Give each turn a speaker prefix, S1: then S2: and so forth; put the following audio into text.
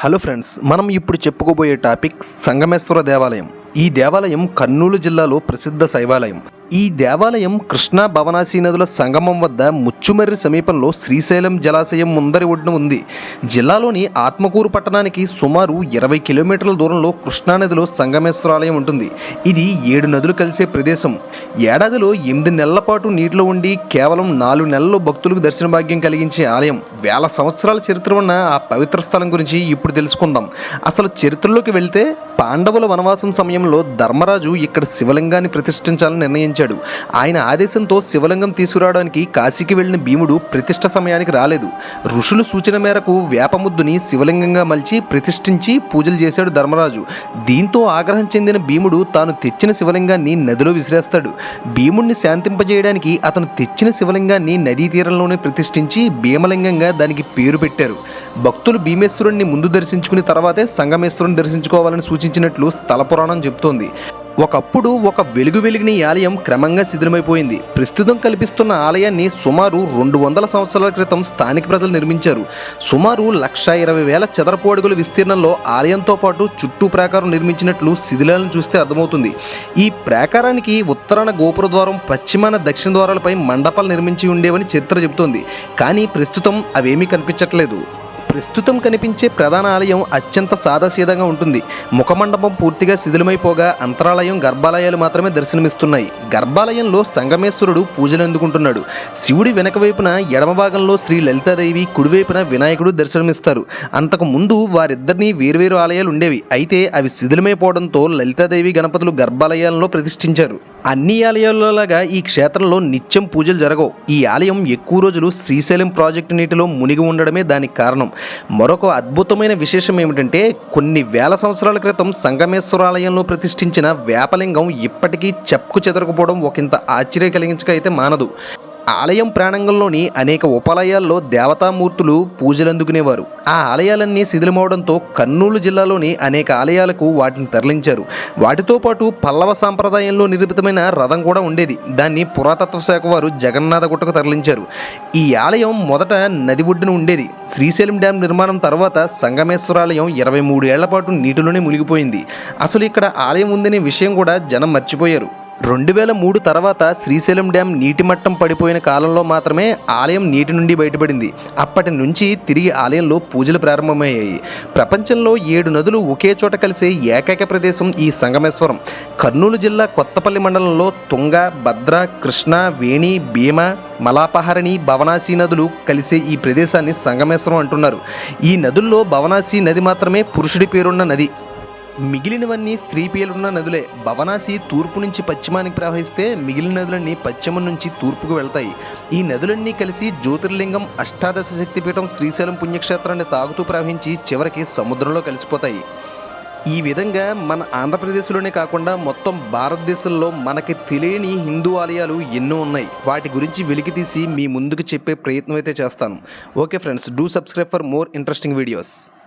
S1: Hello friends మనం ఇప్పుడు చెప్పుకోబోయే టాపిక్ సంగమేశ్వర దేవాలయం. ఈ దేవాలయం కర్నూలు జిల్లాలో ప్రసిద్ధ శైవాలయం. ఈ దేవాలయం కృష్ణా భవనాసి నదుల సంగమం వద్ద ముచ్చుమర్రి సమీపంలో శ్రీశైలం జలాశయం ముందరి ఒడ్డున ఉంది. జిల్లాలోని ఆత్మకూరు పట్టణానికి సుమారు ఇరవై కిలోమీటర్ల దూరంలో కృష్ణానదిలో సంగమేశ్వరాలయం ఉంటుంది. ఇది ఏడు నదులు కలిసే ప్రదేశం. ఏడాదిలో ఎనిమిది నెలల పాటు నీటిలో ఉండి కేవలం నాలుగు నెలల్లో భక్తులకు దర్శన భాగ్యం కలిగించే ఆలయం. వేల సంవత్సరాల చరిత్ర ఉన్న ఆ పవిత్ర స్థలం గురించి ఇప్పుడు తెలుసుకుందాం. అసలు చరిత్రలోకి వెళ్తే పాండవుల వనవాసం సమయంలో ధర్మరాజు ఇక్కడ శివలింగాన్ని ప్రతిష్ఠించాలని నిర్ణయించాడు. ఆయన ఆదేశంతో శివలింగం తీసుకురావడానికి కాశీకి వెళ్ళిన భీముడు ప్రతిష్ట సమయానికి రాలేదు. ఋషుల సూచన మేరకు వేపముద్దుని శివలింగంగా మలిచి ప్రతిష్ఠించి పూజలు చేశాడు ధర్మరాజు. దీంతో ఆగ్రహం చెందిన భీముడు తాను తెచ్చిన శివలింగాన్ని నదిలో విసిరేస్తాడు. భీముడిని శాంతింపజేయడానికి అతను తెచ్చిన శివలింగాన్ని నదీ తీరంలోనే ప్రతిష్ఠించి భీమలింగంగా దానికి పేరు పెట్టారు. భక్తులు భీమేశ్వరుణ్ణి ముందు దర్శించుకుని తర్వాతే సంగమేశ్వరుని దర్శించుకోవాలని సూచించినట్లు స్థల పురాణం చెబుతోంది ఒకప్పుడు ఒక వెలుగు వెలిగిన ఆలయం క్రమంగా శిథిలమైపోయింది. ప్రస్తుతం కల్పిస్తున్న ఆలయాన్ని సుమారు రెండు వందల సంవత్సరాల క్రితం స్థానిక ప్రజలు నిర్మించారు. సుమారు లక్ష ఇరవై వేల చదరపు అడుగుల విస్తీర్ణంలో ఆలయంతో పాటు చుట్టూ ప్రాకారం నిర్మించినట్లు శిథిలాలను చూస్తే అర్థమవుతుంది. ఈ ప్రాకారానికి ఉత్తరాన గోపుర ద్వారం పశ్చిమాన దక్షిణ ద్వారాలపై మండపాలు నిర్మించి ఉండేవని చరిత్ర చెబుతోంది. కానీ ప్రస్తుతం అవేమీ కనిపించట్లేదు. ప్రస్తుతం కనిపించే ప్రధాన ఆలయం అత్యంత సాదాసీదంగా ఉంటుంది. ముఖమండపం పూర్తిగా శిథిలమైపోగా అంతరాలయం గర్భాలయాలు మాత్రమే దర్శనమిస్తున్నాయి. గర్భాలయంలో సంగమేశ్వరుడు పూజలు అందుకుంటున్నాడు. శివుడి వెనక వైపున ఎడమ భాగంలో శ్రీ లలితాదేవి కుడివైపున వినాయకుడు దర్శనమిస్తారు. అంతకు ముందు వారిద్దరినీ వేర్వేరు ఆలయాలు ఉండేవి. అయితే అవి శిథిలమైపోవడంతో లలితాదేవి గణపతులు గర్భాలయాల్లో ప్రతిష్ఠించారు. అన్ని ఆలయాలలాగా ఈ క్షేత్రంలో నిత్యం పూజలు జరగవు. ఈ ఆలయం ఎక్కువ రోజులు శ్రీశైలం ప్రాజెక్టు నీటిలో మునిగి ఉండడమే దానికి కారణం. మరొక అద్భుతమైన విశేషం ఏమిటంటే కొన్ని వేల సంవత్సరాల క్రితం సంగమేశ్వరాలయంలో ప్రతిష్ఠించిన వేపలింగం ఇప్పటికీ చెప్పుకు చెదరకపోవడం ఒకంత ఆశ్చర్య కలిగించక అయితే మానదు. ఆలయం ప్రాణంగంలోని అనేక ఉపాలయాల్లో దేవతామూర్తులు పూజలందుకునేవారు. ఆ ఆలయాలన్నీ శిథిలమవడంతో కర్నూలు జిల్లాలోని అనేక ఆలయాలకు వాటిని తరలించారు. వాటితో పాటు పల్లవ సాంప్రదాయంలో నిర్మితమైన రథం కూడా ఉండేది. దాన్ని పురాతత్వ శాఖ వారు జగన్నాథ గుట్టకు తరలించారు. ఈ ఆలయం మొదట నది ఒడ్డున ఉండేది. శ్రీశైలం డ్యాం నిర్మాణం తర్వాత సంగమేశ్వరాలయం ఇరవై మూడు ఏళ్ళ పాటు నీటిలోనే మునిగిపోయింది. అసలు ఇక్కడ ఆలయం ఉందనే విషయం కూడా జనం మర్చిపోయారు. రెండు వేల మూడు తర్వాత శ్రీశైలం డ్యాం నీటి మట్టం పడిపోయిన కాలంలో మాత్రమే ఆలయం నీటి నుండి బయటపడింది. అప్పటి నుంచి తిరిగి ఆలయంలో పూజలు ప్రారంభమయ్యాయి. ప్రపంచంలో ఏడు నదులు ఒకే చోట కలిసే ఏకైక ప్రదేశం ఈ సంగమేశ్వరం. కర్నూలు జిల్లా కొత్తపల్లి మండలంలో తుంగ భద్ర కృష్ణ వేణి భీమ మలాపహరణి భవనాసి నదులు కలిసే ఈ ప్రదేశాన్ని సంగమేశ్వరం అంటున్నారు. ఈ నదుల్లో భవనాసి నది మాత్రమే పురుషుడి పేరున్న నది. మిగిలినవన్నీ స్త్రీ పేలున్న నదులే. భవనాసి తూర్పు నుంచి పశ్చిమానికి ప్రవహిస్తే మిగిలిన నదులన్నీ పశ్చిమం నుంచి తూర్పుకు వెళ్తాయి. ఈ నదులన్నీ కలిసి జ్యోతిర్లింగం అష్టాదశ శక్తిపీఠం శ్రీశైలం పుణ్యక్షేత్రాన్ని తాగుతూ ప్రవహించి చివరికి సముద్రంలో కలిసిపోతాయి. ఈ విధంగా మన ఆంధ్రప్రదేశ్లోనే కాకుండా మొత్తం భారతదేశంలో మనకి తెలియని హిందూ ఆలయాలు ఎన్నో ఉన్నాయి. వాటి గురించి వెలికి తీసి మీ ముందుకు చెప్పే ప్రయత్నం అయితే చేస్తాను. Okay friends do subscribe for more interesting videos.